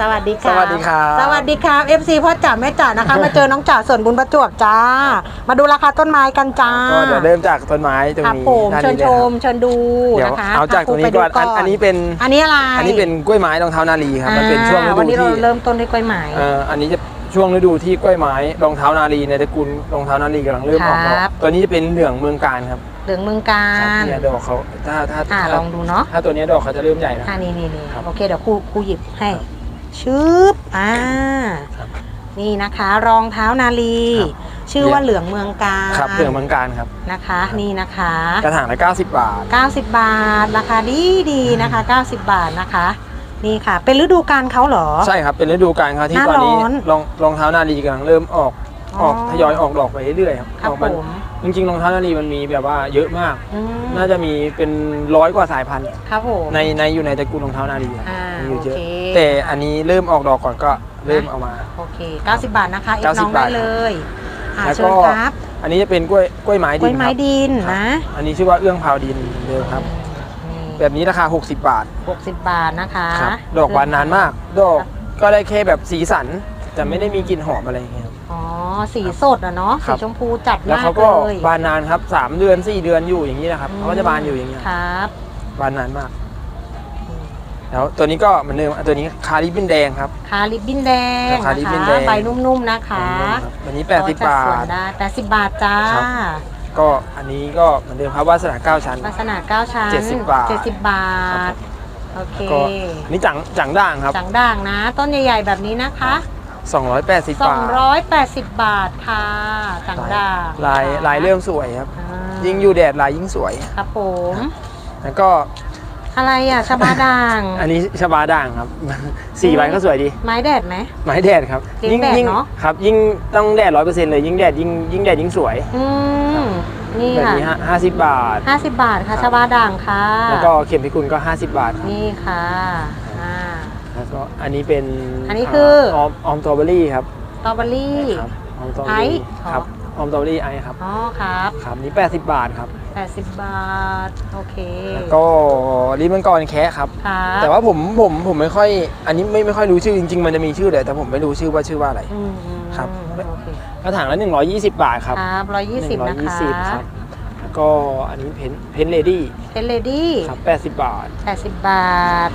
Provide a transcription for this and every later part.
สวัสดีครับ สวัสดีครับ สวัสดีครับ FC พ่อจ๋าแม่จ๋านะคะ มาเจอน้องจ๋าส่วนบุญประจวบจ้า มาดูราคาต้นไม้กันจ้าก็เดี๋ยวเริ่มจากต้นไม้ตรงครับนี้ผมด้านเชิญนี้ชเลยมครับเชิญดูเดี๋ยวนะคะเอาจากตรงนี้ก่อนพาอันครูไปดูอันนี้เป็นอันนี้อะไรอันนี้เป็นกล้วยไม้รองเท้านาลีครับมันเป็นช่วงฤอ่าดูวันนี้เราที่เริ่มต้นด้วยกล้วยไม้ เอ่ออันนี้จะ ช่วงฤดูที่กล้วยไม้รองเท้านาลีในตระกูลรองเท้านาลีกำลังเริ่มออกดอกครับ ตัวนี้จะเป็นเหลืองเมืองการครับเหลืองเมืองกาครับรเนี่ยดอกเขาถ้าถ้าอ่าถ้าลองดูเนาะถ้าตัวนี้ดอกเขาจะเริ่มใหญ่นะ อ่านี่นี่นี่ครับโอเคเดี๋ยวครูครูหยิบให้ชึบอ่าครับนี่นะคะ รองเท้านาลี ครับชื่อว่าเหลืองเมืองการครับเหลืองเมืองการครับ นะคะ นี่นะคะ กระถางละ90 บาท 90 บาทราคาดีดีๆนะคะ 90 บาทนะคะ นี่ค่ะ เป็นฤดูกาลเขาเหรอ ใช่ครับ เป็นฤดูกาลครับที่หน้าตอนนี้ร้อนรองรองเท้านาลีกำลังเริ่มออกออกอ๋อทยอยออกดอกไปเรื่อยๆครับครับออกผมามจริงๆรองเท้านาลีมันมีแบบว่าเยอะมากอืมน่าจะมีเป็นร้อยกว่าสายพันธุ์ครับผมในในอยู่ในตระกูลรองเท้านาลีครับอ่ามีอยู่เยอะโอเคแต่อันนี้เริ่มออกดอกก่อนก็เริ่มเอามาโอเค 90 บาทนะคะเอ็ก90น้องได้บาทเลยอ่าแล้วเชิก็ญครับอันนี้จะเป็นกล้วยกล้วยไม้กดิล้วยนไม้ครับดินครับนะ อันนี้ชื่อว่าเอื้องพาวดินเดิมครับนี่ แบบนี้ราคา 60 บาท60 บาทนะคะครับดอกหวานนานมาก ดอกก็ได้แค่แบบสีสันแต่ไม่ได้มีกลิ่นหอมอะไรอย่างเงี้ยครับ อ๋อ สีสดอะเนาะครัสีบ ชมพูจัดแล้วมากเขาก็เลยบานนานครับ3เดือน4เดือนอยู่อย่างนี้นะครับเขาก็จะบานอยู่อย่างเงี้ยครับ บานนานมาก แล้วตัวนี้ก็เหมือนเดิมอะตัวนี้คาริบินแดงครับ คาริบบิ้นแดงคาริบบิ้นแดงใบนุ่มๆนะคะวันนี้ก็80จะบาส่วนทได้80 บาทจ้า ครับ ก็อันนี้ก็เหมือนเดิมครับวาสนาเก้าชั้นลักษณะ9ชั้น70บาท70บาครัทบโอเคก็อันนี้จังจังด่างครับจังด่างนะ ต้นใหญ่ ๆ แบบนี้นะคะ280 บาท 280 บาทค่ะจังด่างลายค่ะลายเริ่มสวยครับอ่ายิ่งอยู่แดดลายยิ่งสวย ครับผม แล้วก็ อะไรอะชะบาด่าง อันนี้ชบาด่างครับสีใบก็สวยดี ไม้แดดไหมไม้แดดครับเลี้ยงแดดยิ่งเนอะครับ ยิ่งต้องแดดร้อยเปอร์เซ็นต์เลยยิ่งแดดยิ่งยิ่งแดดยิ่งสวยอืมนี่แบบค่ะนี้ห้าสิบบาท50บาทค่ะครับชะบาด่างค่ะ แล้วก็เข็มพิกุลก็50บาทครับนี่ค่ะอ่าแล้วก็อันนี้เป็นอันนี้คือออมออมสตรอเบอรี่ครับสตรอเบอรี่ครับออมสตรอเบอไอซ์รี่อ๋อครับ ออมสตรอเบอรี่ไอซ์ครับ อ๋อครับครับนี่ 80 บาทครับ 80 บาท โอเคแล้วก็ลิมันกรแคะครับ ครับแต่ว่าผมผมผมไม่ค่อย อันนี้ไม่ไม่ค่อยรู้ชื่อจริง ๆ มันจะมีชื่อเลยแต่ผมไม่รู้ชื่อว่าชื่อว่าอะไร อืมอืมครับ โอเคกระถางละ 120 บาทครับครับ120นะคะ120ครับแล้วก็อันนี้เพนเพนเลดี้เป็นเลดี้ครับ 80 บาท 80 บาท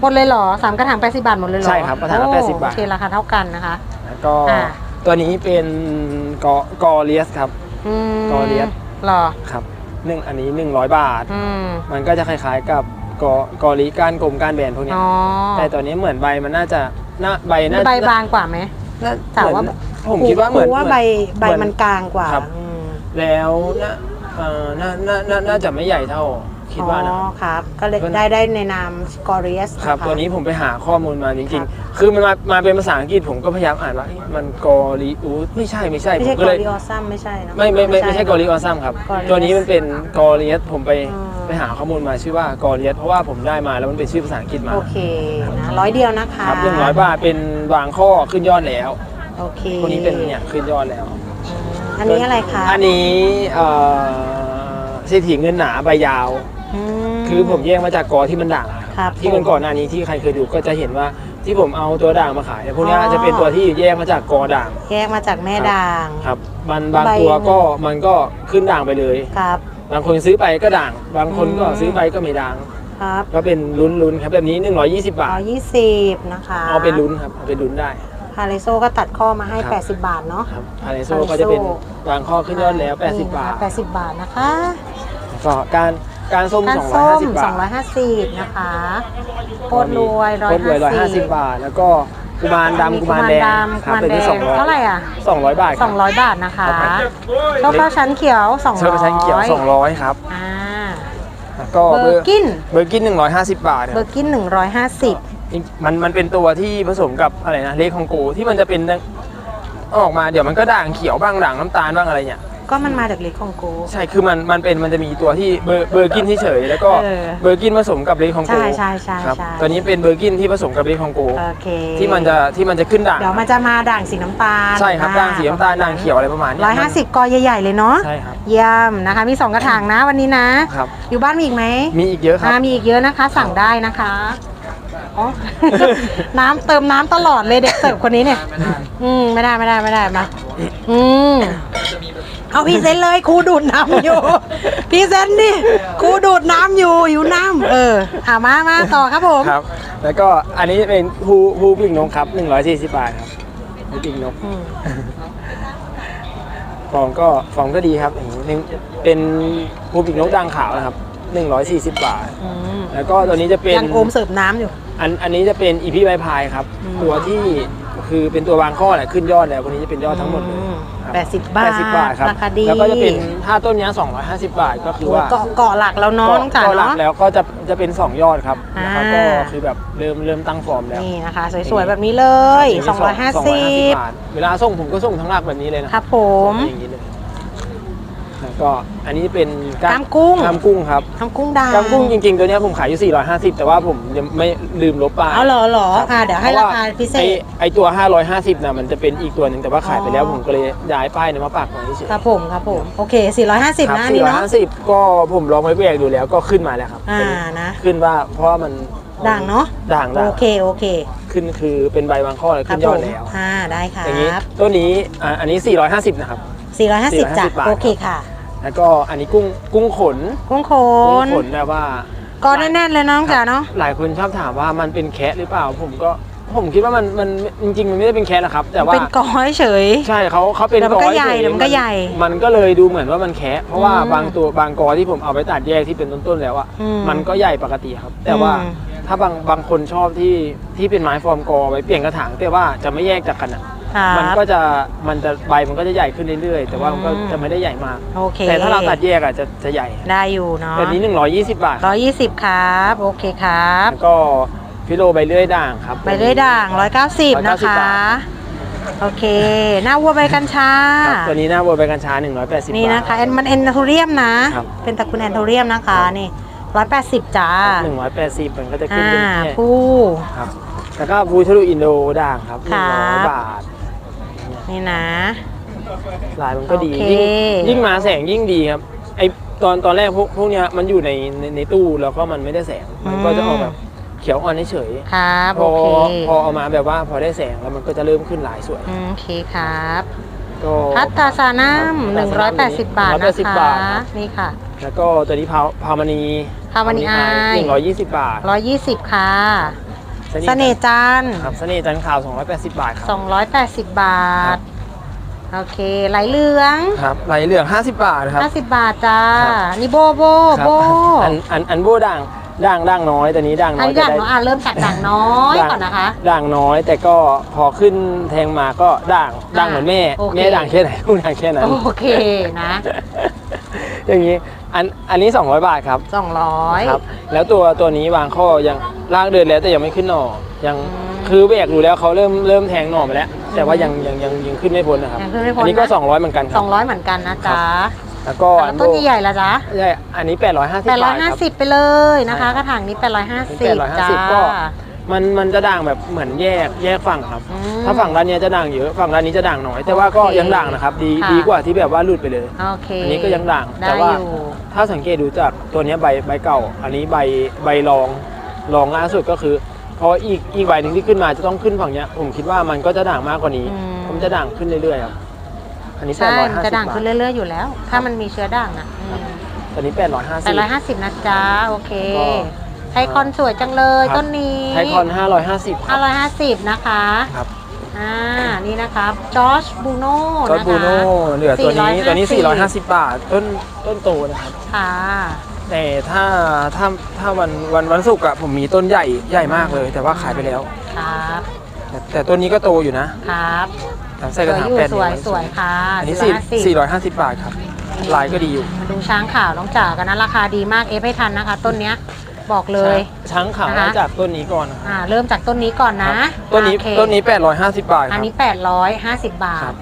หมดเลยเหรอสามกระถาง80 บาทหมดเลยเหรอใช่ครับกระถางละโอ้80บาท โอเคราคาเท่ากันนะคะ แล้วก็อ่า ตัวนี้เป็นกอกอเลียสครับ อืมกอเลียสเหรอครับหนึ่งอันนี้ 100 บาท อืมมันก็จะคล้ายๆกับกอกอลีก้านกลมก้านแบนพวกเนี้ยอ๋อแต่ตัวนี้เหมือนใบมันน่าจะน่าใบน่าใบบางกว่าไหมน่าแต่ว่า เหมือนผมคิดว่าเหมือนครูว่าใบใบเหมือนมันกลางกว่าครับ อืมแล้วน่าเอ่อน่าน่าน่าน่าจะไม่ใหญ่เท่า คิดว่านะ อ๋อครับ ก็เลยมันได้ได้ในนามกอริเอสครับตัวนี้ผมไปหาข้อมูลมาจคริรังบๆคือมันมามาเป็นภาษาอังกฤษผมก็พยายามอ่านว่าเอ๊ะมันกอริอูดไม่ใช่ไม่ใช่ไม่ผใช่มกก็อเลย ริออซัมไม่ใช่นะ ไม่ไม่ไม่ไม่ใช่กอริออซัมครับ Gorius ตัวนี้มันเป็นกอริเอสผมไปอืมไปหาข้อมูลมาชื่อว่ากอริเอสเพราะว่าผมได้มาแล้วมันเป็นชื่อภาษาอังกฤษมา โอเคนะร้อยเดียวนะคะครับหนึ่งร้อยบาทเป็นวางข้อขึ้นยอดแล้วโอเคตัวนี้เป็นเนี่ยขึ้นยอดแล้วอืมอันนี้อะไรคะอันนี้เอ่อเศรษฐีเงินหนาใบยาวม คือผมแยกมาจากกอที่มันด่างอะครับที่มันก่อนหน้านี้ที่ใครเคยดูก็จะเห็นว่าที่ผมเอาตัวด่างมาขายเนี่ยพวกเนี้ยอ๋อ จะเป็นตัวที่แยกมาจากกอด่างแยกมาจากแม่ด่าง ครับมันบางใบ ตัวก็มันก็ขึ้นด่างไปเลย ครับ บางคนซื้อไปก็ด่าง บางคนก็อืม ซื้อไปก็ไม่ด่าง ครับก็เป็นลุ้นๆครับแบบนี้ 120 บาร้ทอยยี่สิบนะคะเอาเป็นลุ้นครับเอาเป็นลุ้นได้ พาเลโซก็ตัดข้อมาให้ ครับ 80 บาทเนาะ ครับพาเลโซก็จะเป็นวางข้อขึ้นยอดแล้ว 80 บาท80 บาทนะคะ ก็การ การส้มการส้ม250 บาท250 นะคะโคตรรวยโคตรรวย150 150บาท แล้วก็กุมารดำกุมารแดงกุครับมารเป็นแดที่งเท่าไหร่อะ200 200 บาทครับ 200 บาทนะคะครับโชคเก้าชั้นเขียว200เชิญไปใช้เขียว200 ครับ อ่าแล้วก็เบอร์กินเบอร์กิน150 บาทคเบรัอบร์กิน 150จริงมันมันเป็นตัวที่ผสมกับอะไรนะเลคของโกที่มันจะเป็นออกมาเดี๋ยวมันก็ด่างเขียวบ้างด่างน้ำตาลบ้างอะไรเนี่ย ก็มันมาจากเล็กของโก ใช่ คือมันมันเป็นมันจะมีตัวที่เบอร์เบอร์กินเฉยๆแล้วก็เออเบอร์กินผสมกับเลคองโกใช่ใช่ใช่ครับใช่ ตัวนี้เป็นเบอร์กินที่ผสมกับเลคองโก โอเคที่มันจะที่มันจะขึ้นด่างเดี๋ยวมันจะมาด่างสีน้ำตาลใช่ครับด่างสีน้ำตาลด่างเขียวอะไรประมาณเนี้ร้อยห้าสิบกอใหญ่ๆเลยเนาะใช่ครับเยี่ยมนะคะ มีสองกระถางนะวันนี้นะ ครับ อยู่บ้านมีอีกไหมมีอีกเยอะครับ อ่ามีอีกเยอะนะคะ สั่งได้นะคะ อ๋อ น้ำเติมน้ำตลอดเลยเด็กเสิร์ฟคนนี้เนี่ยอืม ไม่ได้ไม่ได้ไม่ได้มา อืมเอาพรีเซนต์เลยครูดูดน้ำอยู่พรีเซนต์ดิครูดูดน้ำอยู่อยู่น้ำเออเอามามาต่อครับผม ครับ แล้วก็อันนี้เป็นภูภูปิ่งนกครับ140บาทครับภูปิ่งนกอืมฟองก็ฟองก็ดีครับอย่างนี้หนึ่งเป็นภูปิ่งนกด่างขาวนะครับ 140 บาท อืมแล้วก็ตัวนี้จะเป็น ยังโอมเสิร์ฟน้ำอยู่ อันอันนี้จะเป็นอีพีใบพายครับ อืม ตัวที่คือเป็นตัววางข้อแหละขึ้นยอดแล้ววันนี้จะเป็นยอดทั้งหมดเลยอืมครับแปดสิบบาท80บาทครับราคาดีแล้วก็จะเป็นถ้าต้นนี้250 บาทก็คือว่าเกาะเกาะหลักแล้วเนาะน้องจ๋าก็หลักเนาะ แล้วก็จะจะเป็น 2 ยอดครับอ่า นะครับก็คือแบบเริ่มเริ่มตั้งฟอร์มแล้วนี่นะคะ สวยๆ แบบนี้เลยนนี้250บาทเวลาส่งผมก็ส่งทั้งหลักแบบนี้เลยนะครับผมอย่างนี้เลยแล้ว ก็อันนี้เป็นกล้ามกุ้ง กล้ามกุ้งครับทำกุ้งดางกล้ามกุ้งจริงๆตัวเนี้ยผมขายอยู่ 450 แต่ว่าผมยังไม่ลืมลบไปเอาเหรอเหรออ่าเดี๋ยวให้ราคาพิเศไอษไอตัว 550นะมันจะเป็นอีกตัวหนึ่งแต่ว่าขายไปแล้วอ๋อ ผมก็เลยย้ายป้ายเนี่ยมาปักไว้เฉยครับผมครับผมโอเค 450ครับนะอันนี่เนาะ450 ก็ผมลองไปแบกดูแล้วก็ขึ้นมาแล้วครับอ่านะ ขึ้นว่าเพราะว่ามันด่างเนาะด่างด่างโอเคโอเคขึ้นคือเป็นใบบางข้อเลยครัขึ้บนยผอดมแล้ว อ่าได้ครัอย่างนี้บตัวนี้อ่าอันนี้ 450 นะครับ 450 จ้ะ450บาท โอเคค่ะ แล้วก็อันนี้กุ้งกุ้งขนกุ้งโคกุ้งนขนแบบว่าก็แน่นๆเลยน้องจ๋าเนาะ หลายคนชอบถามว่ามันเป็นแคะหรือเปล่า ผมก็ผมคิดว่ามันมันจริงๆมันไม่ได้เป็นแคะนะครับ แต่ว่าเป็นกอเฉย ใช่เขาเขาเป็นแต่มันก็อใหญ่เฉยแต่มันก็ใหญ่มันก็เลยดูเหมือนว่ามันแคะเพราะว่าอืมบางตัวบางกอที่ผมเอาไปตัดแยกที่เป็นต้นๆแล้วอะอืมมันก็ใหญ่ปกติครับ แต่ว่าอืม ถ้าบางบางคนชอบที่ที่เป็นไม้ฟอร์มกอไว้เปลี่ยนกระถางแต่ว่าจะไม่แยกจากกันอะ ครับมันก็จะมันจะใบมันก็จะใหญ่ขึ้นเรื่อยๆ แต่ว่ามันก็อืม จะไม่ได้ใหญ่มาก โอเคแต่ถ้าเราตัดแยกอะจะจะใหญ่ได้อยู่เนาะแบบนี้ 120 บาทร้อยยี่สิบครับ โอเคครับ แล้วก็ฟิโลใบเลื่อยด่างครับ ใบเลื่อยด่างร้อยเก้าสิบนะ190คะ บาท โอเค หน้าวัวใบกัญชา ครับตัวนี้หน้าวัวใบกัญชา 180นี่บาทนะคะแอนมันเอนโทเรียมนะ ครับ เป็นตระกูลแอนโทเรียมนะคะนี่ร้อยแปดสิบจ้า180มันก็จะขึ้นอ่าเป็นแค่ผู้ ครับแล้วก็บูทะลุอินโดด่างครับครับ100บาท นี่นะ ลายมันก็ดีโอเค ยิ่งยิ่งมาแสงยิ่งดีครับไอตอนตอนแรกพวกพวกเนี้ยมันอยู่ในในในตู้แล้วก็มันไม่ได้แสง มันก็จะออกแบบเขียวอ่อนเฉยครับ พโออเคพอเอามาแบบว่าพอได้แสงแล้วมันก็จะเริ่มขึ้นลายสวยอืมโอเคครับก็พัตตาซานัมหนึ่งร้อยแปดสิบบาทนะ180คะบาทครับนี่ค่ะ แล้วก็ตัวนี้พาวพาวมณีพาวมณีอาย หนึ่งร้อยยี่สิบบาทร้อยยี่สิบค่ะ เสน่ห์จันทร์ครับเสน่ห์จันทร์ขาว 280 บาทครับสองร้อยแปดสิบบาครัทบโอเคไหลเหลืองครับไหลเหลือง 50 บาทครับห้าสิบบาทจ้าครับนี่โบโบครับโบอันอันอันโบด่างด่างด่างน้อยแต่นี้ด่างน้อัอนยอย่างจะได้เนาะอะเริ่มจากด่างน้อยก่อนนะคะด่างน้อยแต่ก็พอขึ้นแทงมาก็ด่างด่างเหมือนแม่โอเคแม่ด่างแค่ไหนลูกด่างแค่นั้นโอเคนะ อย่างนี้ อันอันนี้ 200 บาทครับสองร้อย ครับ แล้วตัวตัวนี้วางข้อยังล่างเดินแล้วแต่ยังไม่ขึ้นหน่อยังอืมคือแบกดูแล้วเขาเริ่มเริ่มแทงหน่อมาแล้ว แต่ว่ายังยังยังยังขึ้นไม่พ้นนะครับยังขึ้นไม่พ้นอันนี้ก็ นะ 200 เหมือนกันคสรัอบงร้อยเหมือนกันนะจ๊ะแล้วก็แล้วต้นใหญ่ๆละจ๊ะใช่อันนี้ 850แปดร้บาอยทห้าครับสิบไปเลยนะคะ ใช่กระถางนี้แปดร้อยห้าสิบแปดร้อยห้าจ้าสิบก็ มันมันจะด่างแบบเหมือนแยกแยกฝั่งครับ อืมถ้าฝั่งด้านเนี้ยจะด่างเยอะฝั่งด้านนี้จะด่างน้อย แต่ว่าก็โอเคยังด่างนะครับดีค่ะ ดีกว่าที่แบบว่าหลุดไปเลย โอเคอันนี้ก็ยังด่างได้แต่ว่า อยู่ถ้าสังเกตดูจากตัวเนี้ยใบใบเก่า อันนี้ใบใบรองรองล่าสุดก็คือเพราะอีกอีกใบหนึ่งที่ขึ้นมาจะต้องขึ้นฝั่งเนี้ยผมคิดว่ามันก็จะด่างมากกว่านี้ อืมผมจะด่างขึ้นเรื่อยๆครับ อันนี้ใช่850มันจะด่างบาทขึ้นเรื่อยๆอยู่แล้ว ถ้ามันมีเชื้อด่างนะอืมตัวนี้แปดร้อย850ห้าสิบนะจ๊ะ โอเค ก็ ไทคอนสวยจังเลยครับ ต้นนี้ไทคอน 550คห้ารับร้อยห้าสิบนะคะครับ อ่านี่นะครับจอชบูโน่ก็นะคะ บูโน่เหลือตัวนี้450 ตัวนี้ 450 บาท ต้นต้นโตนะครับ ค่ะแต่ถ้าถ้าถ้าวันวันวันศุกร์อะผมมีต้นใหญ่ใหญ่มากเลย แต่ว่าขายไปแล้ว ครับแต่แต่ต้นนี้ก็โตอยู่นะครับแต่สใส่กวระยถางอยู่แปดสวยเดือนสวยค่ะอันนี้450 สี่ร้อยห้าสิบบาทครับ ลายก็ดีอยู่ มาดูช้างขาวน้องจ๋ากันนะราคาดีมากเอฟให้ทันนะคะ ต้นเนี้ย บอกเลยช้างขาวนะคะมาจากต้นนี้ก่อนนะครับอ่าเริ่มจากต้นนี้ก่อนนะต้นนี้โอเคต้นนี้ 850 บาทคอันรับ นี้ 850 บาครัท บ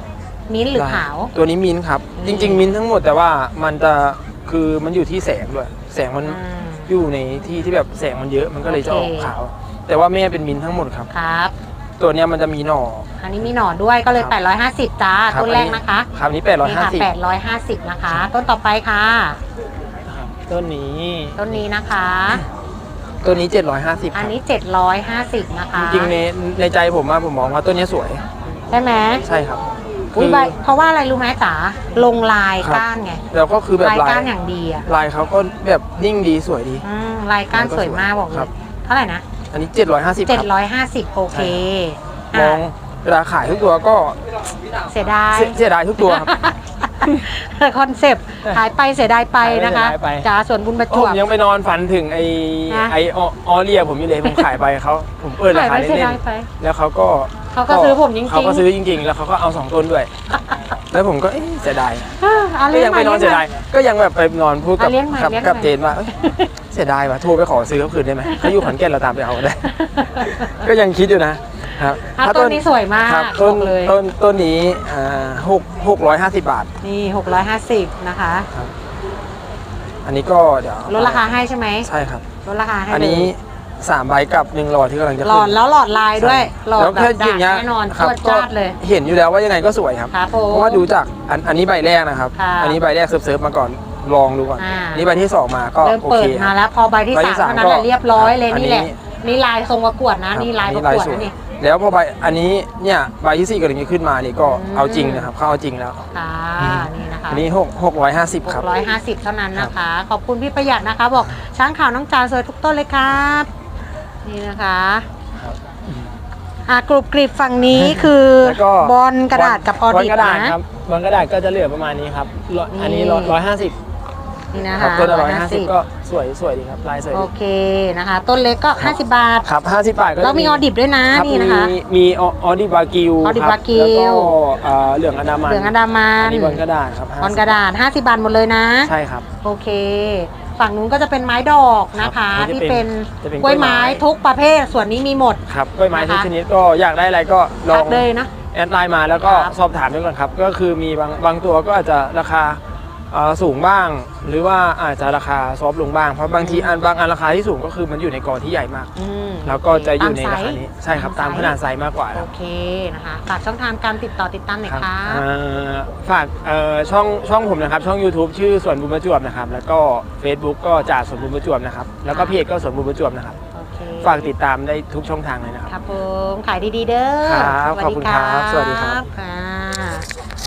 มิ้นท์หรือขาว ตัวนี้มิ้นท์ครับอืมจริง ๆ มิ้นท์ทั้งหมดแต่ว่ามันจะคือมันอยู่ที่แสงด้วย แสงมันอืม อยู่ในที่ที่แบบแสงมันเยอะมันก็เลยจะออกโอเค ขาว แต่ว่าแม่เป็นมิ้นท์ทั้งหมดครับ ครับ ตัวเนี้ยมันจะมีหน่อ อันนี้มีหน่อด้วยก็เลย ครับ850 จ้า ครับต้นแรกนะคะครับอันนี้ นี่ค่ะ850 850 นะคะ ต้นต่อไปค่ะครับ ต้นนี้ ต้นนี้นะคะตัวนี้ 750คอันรับนี้ 750 นะคะจริงๆในในใจผมอะผมมองว่าตัวเนี้ยสวย ใช่ไหมใช่ครับอุ้ยใบเพราะว่าอะไรรู้ไหมจ๋าลงลายครับก้านไงแล้วก็คือแบบลายลายก้านอย่างดีอะลายเขาก็แบบนิ่งดีสวยดี อืมลายก้านลายก็สวยมากสวยบอกเลครัยบเท่าไหร่นะอันนี้ 750ครับ 750 โอเคมองเวลาขายทุกตัวก็เสียดาย เสียเสียดายทุกตัวครับ คอนเซปต์ขายไปเสียดายไปนะคะขายไปเสียดายไป จ๋าส่วนบุญประจผวมบ ยังไปนอนฝันถึงไอนะ ไออออเรียผมอยู่เลยผมขายไปเขาผมเปิดราขายคาไปเสียเล่นดายไป ๆแล้วเขาก็เขาก็ซื้อผมจริงๆ เขาก็ซื้อจริงๆ แล้วเขาก็เอาสองต้นด้วย แล้วผมก็เอ๊ะเสียดายอะอะก็เลี้ยยังงใหไปม่นอนเสียดายก็ยังแบบไปนอนพูดกับอะเลี้ยงใหม่กับเลี้ยงกับใหม่เจนว่าเอ้ยเสียดายว่ะโทรไปขอซื้อเขาคืนได้ไหมเขาอยู่ขอนแก่นเราตามไปเอาได้ ก็ยังคิดอยู่นะครับอะต้นนี้สวยมากครับบต้อนกเลย ต้นต้นนี้อ่าหกหกร้อยห้าสิบบาท นี่ 650 นะคะ อันนี้ก็เดี๋ยวลดราคาให้ใช่ไหมใช่ครับ ลดราคาให้อันเลยนี้ สามใบกับหนึ่งหลอดที่กำลังจะหลขึ้อดนแล้วหลอดลายด้วย หลอดแล้วแบแค่บอด่าย่างเงี้ยแน่นอนครับตัวก็จ้าดเลย เห็นอยู่แล้วว่ายังไงก็สวยครับ ครับผมเพราะว่าดูจากอันอันนี้ใบแรกนะครับ ค่ะอันนี้ใบแรกเซิร์ฟๆมาก่อนลองดูก่อนอ่า อันนี้ใบที่สองมาก็เริ่มโอเปิเคดมาแล้วพอใบที่ใบสาที่มสามเท่านั้นแหละก็เรียบร้อยเลยอันนี่แหละนี้นี่ลายทรงประกวดนะครับนี่ลายประอักวดสนะนี่ แล้วพอใบอันนี้เนี่ยใบที่สี่กำลังจะขึ้นมานี่ก็อืม เอาจริงนะครับเขาเอาจริงแล้วค่ะนี่นะคะ อันนี้หกหกร้อยห้าสิบครับ 650 เท่านั้นนะคะ ขอบคุณพี่ประหยัดนะคะ บอกช้างขาวน้องจานสวยทุกต้นเลยครับ นี่นะคะครับอะกรุบกริบฝั่งนี้คือแล้วก็บอลกระดาษกับออดิบลกระดาษนะ ครับบอลกระดาษก็จะเหลือประมาณนี้ครับร้อยอันนี้นี่ร้อยห้าสิบนี่นะครัคะบต้นละร้อยห้าสิบ150ก็สวยสวยดีครับลายสวยโอดี เคนะคะ ต้นเล็กก็50 บาท ครับห้าสิบบาทก็จะแล้วมีออดิบด้วยนะครับนี่นะคะ มีมีออดิบากิวออดิบากิว แล้วก็เอ่อเหลืองอันดามันเหลืองอันดามัอันนนี้บอลกระดาษครับบอลกระดาษ 50 บาทหมดเลยนะ ใช่ครับ โอเค ฝั่งนู้นก็จะเป็นไม้ดอกนะคะ ครับที่เป็นจะเป็นกล้วยไม้กล้วยไม้ทุกประเภทส่วนนี้มีหมด ครับกล้วยไม้ทุกนะคะ ชนิดก็อยากได้อะไรก็ลอทังกเลยนะ แอดไลน์มาแล้วก็ครับ สอบถามด้วยก่อนครับ ก็คือมีบางบางตัวก็อาจจะราคาเอ่อ สูงบ้าง หรือว่าอาจจะราคาซอฟต์ลงบ้าง เพราะบางทีอันบางอันราคาที่สูงก็คือมันอยู่ในกอที่ใหญ่มาก อืมแล้วก็จะอยู่ในตมราไซคาส์นี้ใช่ครับตามขนาดไซส์มากกว่าโอเคนะคะฝากช่องทางการติดต่อติดตามหน่อยครับค่ะ อ่าฝากเอ่อช่องช่องผมนะครับช่อง YouTube ชื่อสวนบุญประจวบนะครับแล้วก็ Facebook ก็จ่าสวนบุญประจวบนะครับแล้วก็เพจก็สวนบุญประจวบนะครับโอเคฝากติดตามได้ทุกช่องทางเลยนะครับ ครับผมขายดีๆเด้อครับสวัสขอบดีคุณครับสวัสดีครับ ค่ะ